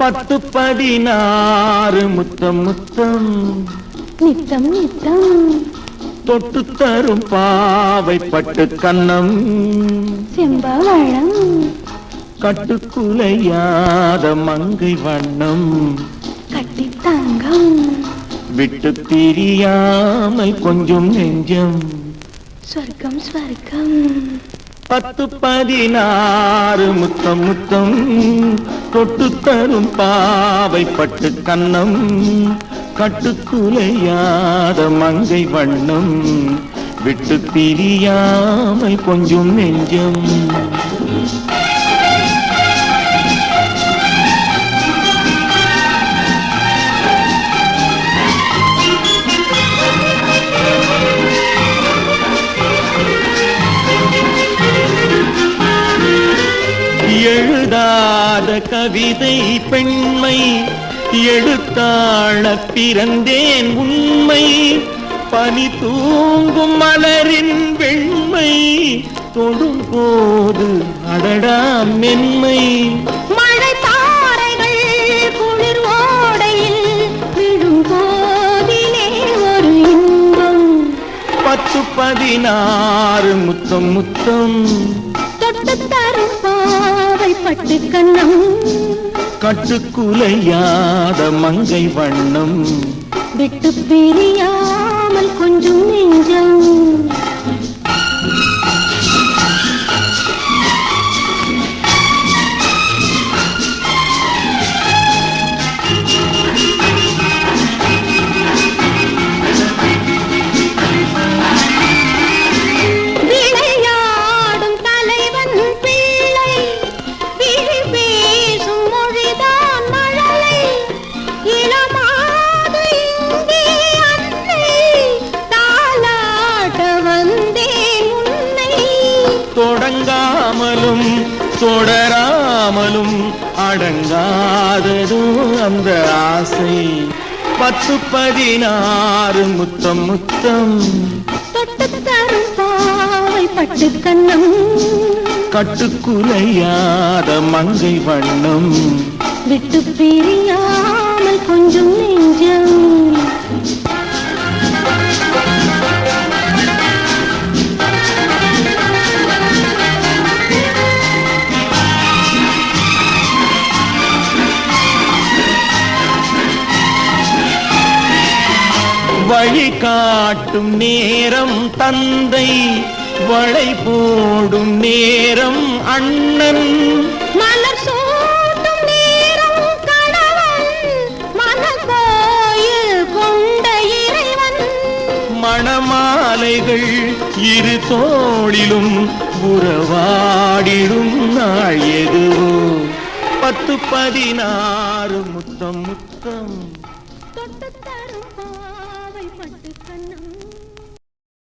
பத்து பதினாறு முத்தம் முத்தம். நித்தம் நித்தம். தொட்டு தரும் பாவை பட்டு கன்னம் செம்பவளம். கட்டுக்குலையாத மங்கை வண்ணம். கட்டி தங்கம். விட்டு பிரியாமல் கொஞ்சம் நெஞ்சம். ஸ்வர்க்கம் ஸ்வர்க்கம் பத்து பதினாறு முத்தம் முத்தம் தொட்டு தரும் பாவை பட்டு கண்ணம் கட்டுக்குலையாத மங்கை வண்ணம் விட்டு பிரியாமல் கொஞ்சம் நெஞ்சம். எழுதாத கவிதை பெண்மை எழுத்தாள பிறந்தேன் உண்மை. பனி தூங்கும் மலரின் வெண்மை தொடும் போது அடடா மென்மை. மழை தாரைகள் குளிர் ஓடையில் விழும் போதிலே ஒரு இன்பம். பத்து பதினாறு முத்தம் முத்தம். தொட்டு பாவை பட்டு கண்ணம். கட்டுக்குலையாத மங்கை வண்ணம். விட்டு பிரியாமல் தொடங்காமலும் தொடராமலும் அடங்காததோ அந்த ஆசை. பத்து பதினாறு முத்தம் முத்தம். தொட்டு தரும் பாவை பட்டு கண்ணம். கட்டுக்குலையாத மங்கை வண்ணம். விட்டு பிரியாமல் வழி காட்டும் நேரம் தந்தை வளை போடும் நேரம் அண்ணன். மலர் சூட்டும் நேரம் கணவன் மனக்கோயில் கொண்ட இறைவன். மணமாலைகள் இரு தோளிலும் உறவாடிடும் நாள் எதுவோ. பத்து பதினாறு முத்தம் முத்தம். தொட்டு தரும் கண்ணம்